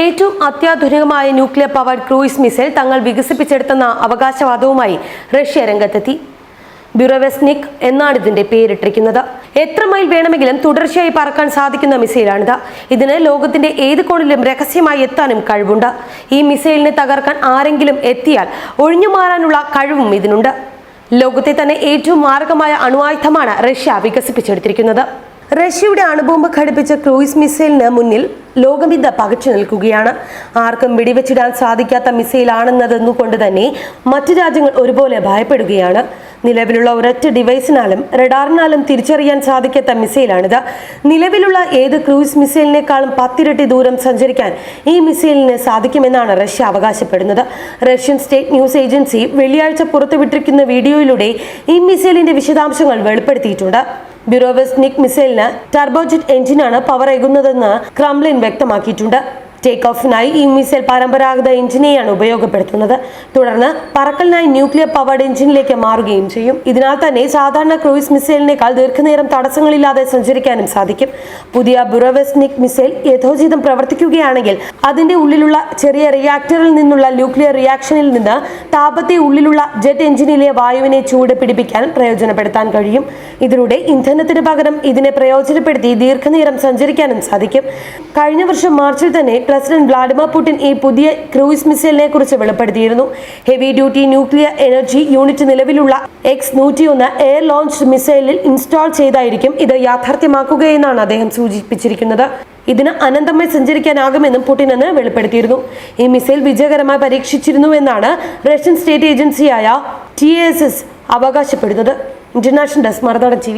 ഏറ്റവും അത്യാധുനികമായ nuclear power cruise missile തങ്ങൾ വികസിപ്പിച്ചെടുത്തെന്ന അവകാശവാദവുമായി റഷ്യ രംഗത്തെത്തി. ബ്യൂറോവെസ്നിക് എന്നാണ് ഇതിന്റെ പേരിട്ടിരിക്കുന്നത്. എത്ര മൈൽ വേണമെങ്കിലും തുടർച്ചയായി പറക്കാൻ സാധിക്കുന്ന മിസൈലാണിത്. ഇതിന് ലോകത്തിന്റെ ഏത് കോണിലും രഹസ്യമായി എത്താനും കഴിവുണ്ട്. ഈ മിസൈലിനെ തകർക്കാൻ ആരെങ്കിലും എത്തിയാൽ ഒഴിഞ്ഞു മാറാനുള്ള കഴിവും ഇതിനുണ്ട്. ലോകത്തെ തന്നെ ഏറ്റവും മാരകമായ അണുവായുധമാണ് റഷ്യ വികസിപ്പിച്ചെടുത്തിരിക്കുന്നത്. റഷ്യയുടെ അണുബോംബ് ഘടിപ്പിച്ച ക്രൂയിസ് മിസൈലിന് മുന്നിൽ ലോകം ഇത് പകച്ചു നിൽക്കുകയാണ്. ആർക്കും വെടിവെച്ചിടാൻ സാധിക്കാത്ത മിസൈലാണെന്നതെന്നുകൊണ്ട് തന്നെ മറ്റു രാജ്യങ്ങൾ ഒരുപോലെ ഭയപ്പെടുകയാണ്. നിലവിലുള്ള ഒരൊറ്റ ഡിവൈസിനാലും റഡാറിനാലും തിരിച്ചറിയാൻ സാധിക്കാത്ത മിസൈലാണിത്. നിലവിലുള്ള ഏത് ക്രൂയിസ് മിസൈലിനേക്കാളും പത്തിരട്ടി ദൂരം സഞ്ചരിക്കാൻ ഈ മിസൈലിന് സാധിക്കുമെന്നാണ് റഷ്യ അവകാശപ്പെടുന്നത്. റഷ്യൻ സ്റ്റേറ്റ് ന്യൂസ് ഏജൻസി വെള്ളിയാഴ്ച പുറത്തുവിട്ടിരിക്കുന്ന വീഡിയോയിലൂടെ ഈ മിസൈലിന്റെ വിശദാംശങ്ങൾ വെളിപ്പെടുത്തിയിട്ടുണ്ട്. ബ്യൂറോവെസ്നിക് മിസൈലിന് ടർബോജെറ്റ് എഞ്ചിനാണ് പവർ ഏകുന്നതെന്ന് ക്രംലിൻ വ്യക്തമാക്കിയിട്ടുണ്ട്. ടേക്ക് ഓഫിനായി ഈ മിസൈൽ പരമ്പരാഗത എഞ്ചിനെയാണ് ഉപയോഗപ്പെടുത്തുന്നത്. തുടർന്ന് പറക്കലിനായി ന്യൂക്ലിയർ പവർഡ് എഞ്ചിനിലേക്ക് മാറുകയും ചെയ്യും. ഇതിനാൽ തന്നെ സാധാരണ ക്രൂയിസ് മിസൈലിനേക്കാൾ ദീർഘനേരം തടസ്സങ്ങളില്ലാതെ സഞ്ചരിക്കാനും സാധിക്കും. പുതിയ ബുറവെസ്നിക് മിസൈൽ യഥോചിതം പ്രവർത്തിക്കുകയാണെങ്കിൽ അതിന്റെ ഉള്ളിലുള്ള ചെറിയ റിയാക്ടറിൽ നിന്നുള്ള ന്യൂക്ലിയർ റിയാക്ഷനിൽ നിന്ന് താപത്തെ ഉള്ളിലുള്ള ജെറ്റ് എഞ്ചിനിലെ വായുവിനെ ചൂട് പിടിപ്പിക്കാൻ പ്രയോജനപ്പെടുത്താൻ കഴിയും. ഇതിലൂടെ ഇന്ധനത്തിന് പകരം ഇതിനെ പ്രയോജനപ്പെടുത്തി ദീർഘനേരം സഞ്ചരിക്കാനും സാധിക്കും. കഴിഞ്ഞ വർഷം മാർച്ചിൽ തന്നെ പ്രസിഡന്റ് വ്ളാഡിമിർ പുടിൻ ഈ പുതിയ ക്രൂയിസ് മിസൈലിനെ കുറിച്ച് വെളിപ്പെടുത്തിയിരുന്നു. Heavy duty nuclear energy unit നിലവിലുള്ള എക്സ് നൂറ്റിയൊന്ന് എയർ ലോഞ്ച് മിസൈലിൽ ഇൻസ്റ്റാൾ ചെയ്തായിരിക്കും ഇത് യാഥാർത്ഥ്യമാക്കുകയെന്നാണ് അദ്ദേഹം സൂചിപ്പിച്ചിരിക്കുന്നത്. ഇതിന് അനന്തമായി സഞ്ചരിക്കാനാകുമെന്നും പുടിൻ എന്ന് വെളിപ്പെടുത്തിയിരുന്നു. ഈ മിസൈൽ വിജയകരമായി പരീക്ഷിച്ചിരുന്നുവെന്നാണ് റഷ്യൻ സ്റ്റേറ്റ് ഏജൻസിയായ ടി അവകാശപ്പെടുന്നത്. International desk Marunadan T